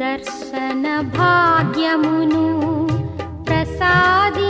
दर्शनभाग्यमुनु प्रसादि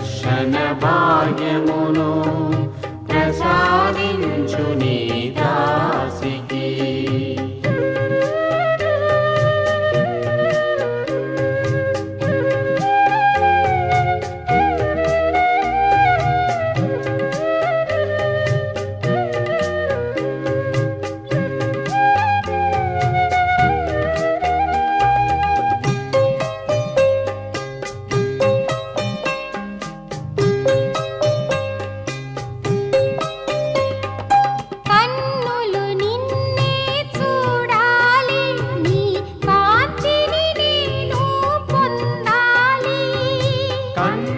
దర్శన భాగ్యమును.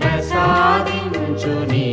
ప్రసాదించు నీ